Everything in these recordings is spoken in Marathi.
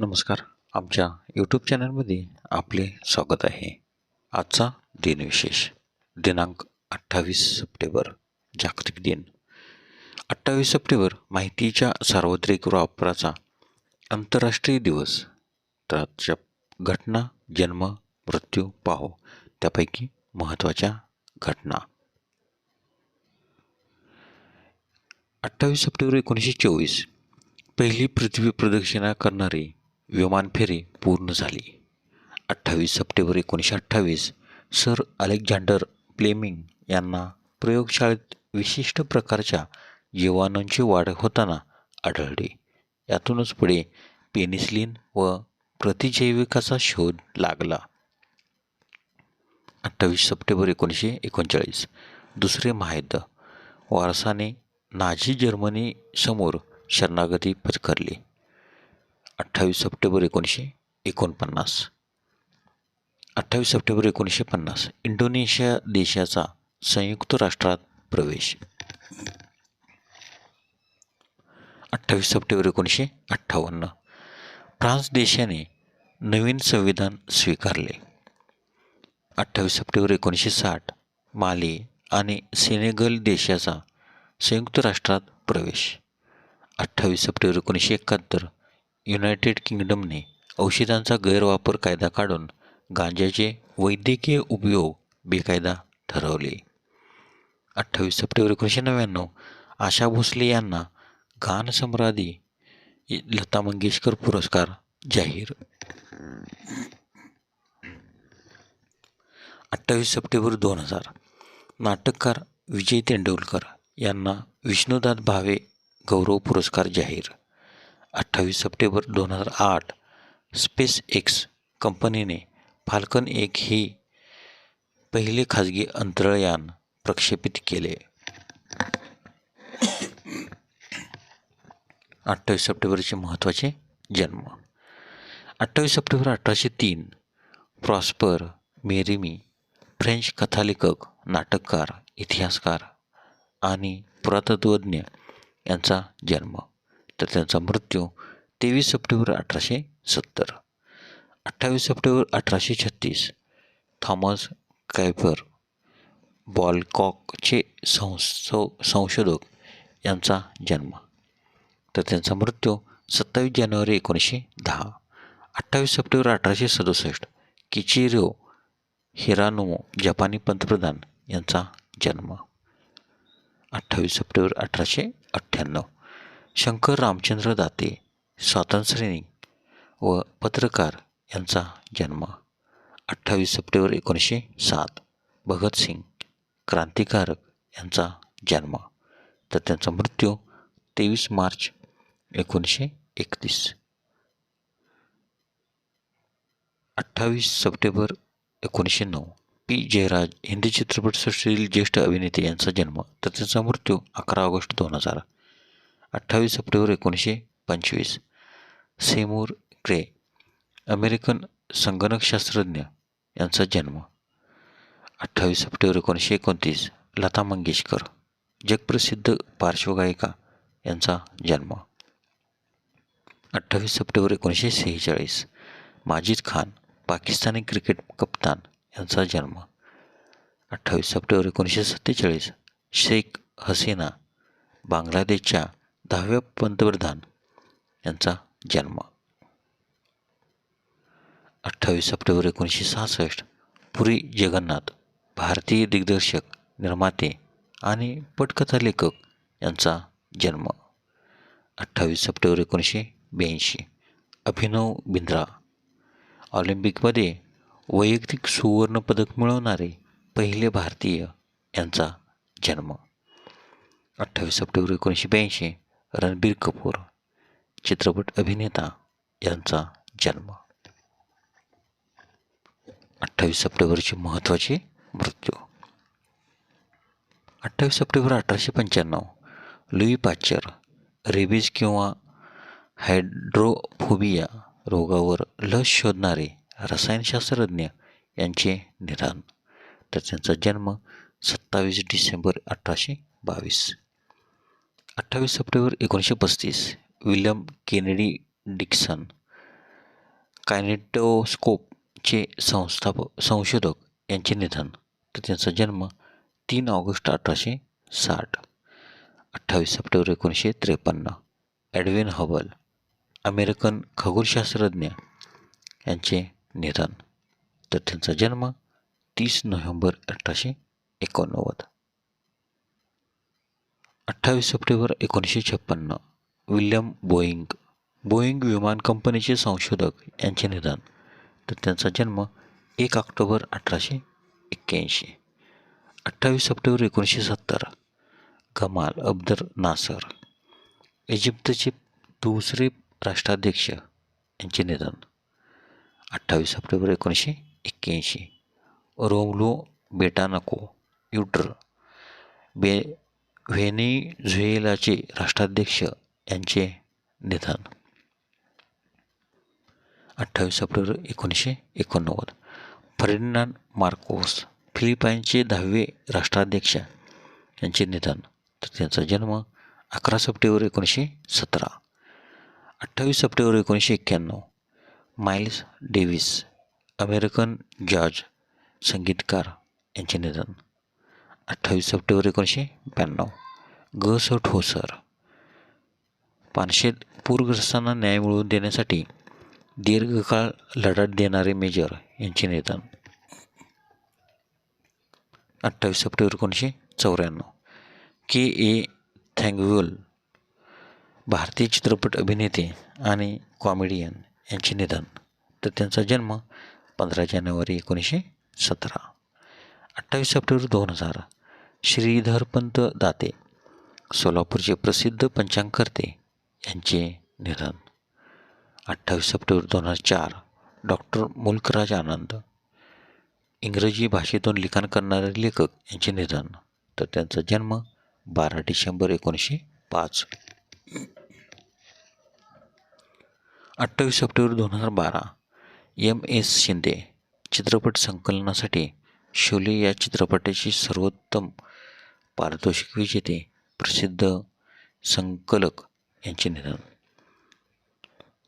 नमस्कार. आमच्या यूट्यूब चॅनलमध्ये आपले स्वागत आहे. आजचा दिनविशेष. दिनांक अठ्ठावीस सप्टेंबर जागतिक दिन. अठ्ठावीस सप्टेंबर माहितीच्या सार्वत्रिक वापराचा आंतरराष्ट्रीय दिवस. तर आजच्या घटना जन्म मृत्यू पाहो. त्यापैकी महत्त्वाच्या घटना. अठ्ठावीस सप्टेंबर एकोणीसशे चोवीस. पहिली पृथ्वी प्रदक्षिणा करणारी विमान फेरी पूर्ण झाली. अठ्ठावीस सप्टेंबर एकोणीसशे अठ्ठावीस सर अलेक्झांडर प्लेमिंग यांना प्रयोगशाळेत विशिष्ट प्रकारच्या जीवाणूंची वाढ होताना आढळली. यातूनच पुढे पेनिसिलिन व प्रतिजैविकाचा शोध लागला. अठ्ठावीस सप्टेंबर एकोणीसशे एकोणचाळीस दुसरे महायुद्ध वारसाने नाझी जर्मनीसमोर शरणागती पत्करली. अठ्ठावीस सप्टेंबर एकोणीसशे एकोणपन्नास. अठ्ठावीस सप्टेंबर एकोणीसशे पन्नास इंडोनेशिया देशाचा संयुक्त राष्ट्रात प्रवेश. अठ्ठावीस सप्टेंबर एकोणीसशे अठ्ठावन्न फ्रान्स देशाने नवीन संविधान स्वीकारले. अठ्ठावीस सप्टेंबर एकोणीसशे साठ माली आणि सेनेगल देशाचा संयुक्त राष्ट्रात प्रवेश. अठ्ठावीस सप्टेंबर एकोणीसशे एकाहत्तर युनायटेड किंगडमने औषधांचा गैरवापर कायदा काढून गांजाचे वैद्यकीय उपयोग बेकायदा ठरवले. अठ्ठावीस सप्टेंबर एकोणीसशे नव्याण्णव आशा भोसले यांना गानसम्रादी लता मंगेशकर पुरस्कार जाहीर. अठ्ठावीस सप्टेंबर दोन हजार नाटककार विजय तेंडुलकर यांना विष्णुदात भावे गौरव पुरस्कार जाहीर. अठ्ठावीस सप्टेंबर दोन हजार आठ स्पेस एक्स कंपनीने फाल्कन एक ही पहिले खाजगी अंतराळयान प्रक्षेपित केले. अठ्ठावीस सप्टेंबरचे महत्त्वाचे जन्म. अठ्ठावीस सप्टेंबर अठराशे तीन प्रॉस्पर मेरिमी फ्रेंच कथालेखक नाटककार इतिहासकार आणि पुरातत्वज्ञ यांचा जन्म. तर त्यांचा मृत्यू तेवीस सप्टेंबर अठराशे सत्तर. अठ्ठावीस सप्टेंबर अठराशे छत्तीस. थॉमस कायफर बॉलकॉकचे संसो संशोधक यांचा जन्म. तर त्यांचा मृत्यू सत्तावीस जानेवारी एकोणीसशे दहा. अठ्ठावीस सप्टेंबर अठराशे सदुसष्ट. किचिरो हिरानोमो जपानी पंतप्रधान यांचा जन्म. अठ्ठावीस सप्टेंबर अठराशे अठ्ठ्याण्णव. शंकर रामचंद्र दाते स्वातंत्र्यसैनिक व पत्रकार यांचा जन्म अठ्ठावीस सप्टेंबर एकोणीसशे सात. भगतसिंग क्रांतिकारक यांचा जन्म. तर त्यांचा मृत्यू तेवीस मार्च एकोणीसशे एकतीस. अठ्ठावीस सप्टेंबर एकोणीसशे नऊ. पी. जयराज हिंदी चित्रपटसृष्टीतील ज्येष्ठ अभिनेते यांचा जन्म. तर त्यांचा मृत्यू अकरा ऑगस्ट दोन हजार अठ्ठावीस सप्टेंबर एकोणीसशे पंचवीस. सेमूर क्रे अमेरिकन संगणकशास्त्रज्ञ यांचा जन्म. अठ्ठावीस सप्टेंबर एकोणीसशे एकोणतीस लता मंगेशकर जगप्रसिद्ध पार्श्वगायिका यांचा जन्म. अठ्ठावीस सप्टेंबर एकोणीसशे सेहेचाळीस माजिद खान पाकिस्तानी क्रिकेट कप्तान यांचा जन्म. अठ्ठावीस सप्टेंबर एकोणीसशे सत्तेचाळीस शेख हसीना बांगलादेशच्या दहाव्या पंतप्रधान यांचा जन्म. अठ्ठावीस सप्टेंबर एकोणीसशे सहासष्ट पुरी जगन्नाथ भारतीय दिग्दर्शक निर्माते आणि पटकथा लेखक यांचा जन्म. अठ्ठावीस सप्टेंबर एकोणीसशे ब्याऐंशी अभिनव बिंद्रा. ऑलिम्पिकमध्ये वैयक्तिक सुवर्णपदक मिळवणारे पहिले भारतीय यांचा जन्म. अठ्ठावीस सप्टेंबर एकोणीसशे ब्याऐंशी रणबीर कपूर चित्रपट अभिनेता यांचा जन्म. अठ्ठावीस सप्टेंबरची महत्त्वाचे मृत्यू. अठ्ठावीस सप्टेंबर अठराशे पंच्याण्णव लुई पाच्चर रेबीज किंवा हायड्रोफोबिया रोगावर लस शोधणारे रसायनशास्त्रज्ञ यांचे निधन. तर त्यांचा जन्म सत्तावीस डिसेंबर अठराशे बावीस. अठ्ठावीस सप्टेंबर एकोणीसशे पस्तीस विल्यम केनेडी डिक्सन कायनेटोस्कोपचे संस्थापक संशोधक यांचे निधन तर त्यांचा जन्म तीन ऑगस्ट अठराशे साठ अठ्ठावीस सप्टेंबर एकोणीसशे त्रेपन्न ॲडविन हबल अमेरिकन खगोलशास्त्रज्ञ यांचे निधन तर त्यांचा जन्म तीस नोव्हेंबर अठराशे एकोणनव्वद. अठ्ठावीस सप्टेंबर एकोणीसशे छप्पन्न विल्यम बोईंग. बोईंग विमान कंपनीचे संशोधक यांचे निधन. तर त्यांचा जन्म एक ऑक्टोबर अठराशे एक्क्याऐंशी. अठ्ठावीस सप्टेंबर एकोणीसशे सत्तर कमाल अब्दर नासर. इजिप्तचे दुसरे राष्ट्राध्यक्ष यांचे निधन. अठ्ठावीस सप्टेंबर एकोणीसशे एक्क्याऐंशी रोमलो बेटानको युटर. बे व्हेनेझुएलाचे राष्ट्राध्यक्ष यांचे निधन. अठ्ठावीस सप्टेंबर एकोणीसशे एकोणनव्वद. फर्डिनांड मार्कोस फिलिपाईनचे दहावे राष्ट्राध्यक्ष यांचे निधन. तर त्यांचा जन्म अकरा सप्टेंबर एकोणीसशे सतरा. अठ्ठावीस सप्टेंबर एकोणीसशे एक्क्याण्णव. माइल्स डेव्हिस अमेरिकन जॉर्ज संगीतकार यांचे निधन. अठ्ठावीस सप्टेंबर एकोणीसशे ब्याण्णव. ग स हो, ठोसर पानशेत पूरग्रस्तांना न्याय मिळवून देण्यासाठी दीर्घकाळ लढा देणारे मेजर यांचे निधन अठ्ठावीस सप्टेंबर एकोणीसशे चौऱ्याण्णव. के. ए. थँगव्युल भारतीय चित्रपट अभिनेते आणि कॉमेडियन यांचे निधन. तर त्यांचा जन्म पंधरा जानेवारी एकोणीसशे सतरा. अठ्ठावीस सप्टेंबर दोन हजार श्रीधरपंत दाते सोलापूरचे प्रसिद्ध पंचांगकर्ते यांचे निधन. अठ्ठावीस सप्टेंबर दोन हजार चार डॉक्टर मुल्कराज आनंद इंग्रजी भाषेतून लिखाण करणारे लेखक यांचे निधन. तर त्यांचा जन्म बारा डिसेंबर एकोणीसशे पाच. अठ्ठावीस सप्टेंबर दोन हजार बारा एम एस शिंदे चित्रपट संकलनासाठी शोले या चित्रपटाची सर्वोत्तम पारितोषिक विजेते प्रसिद्ध संकलक यांचे निधन.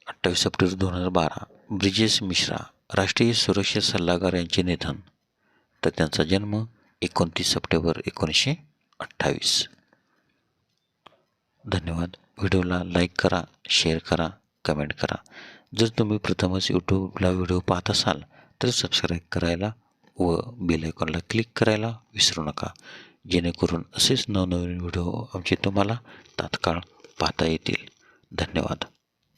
अठ्ठावीस सप्टेंबर दोन हजार बारा ब्रिजेश मिश्रा राष्ट्रीय सुरक्षा सल्लागार यांचे निधन. तर त्यांचा जन्म एकोणतीस सप्टेंबर एकोणीसशे अठ्ठावीस. धन्यवाद. व्हिडिओला लाईक करा शेअर करा कमेंट करा. जर तुम्ही प्रथमच यूट्यूबला व्हिडिओ पाहत असाल तर सबस्क्राईब करायला व बेल आयकॉनला क्लिक करायला विसरू नका. जेणेकरून असेच नवनवीन व्हिडिओ आमचे तुम्हाला तात्काळ पाहता येतील. धन्यवाद.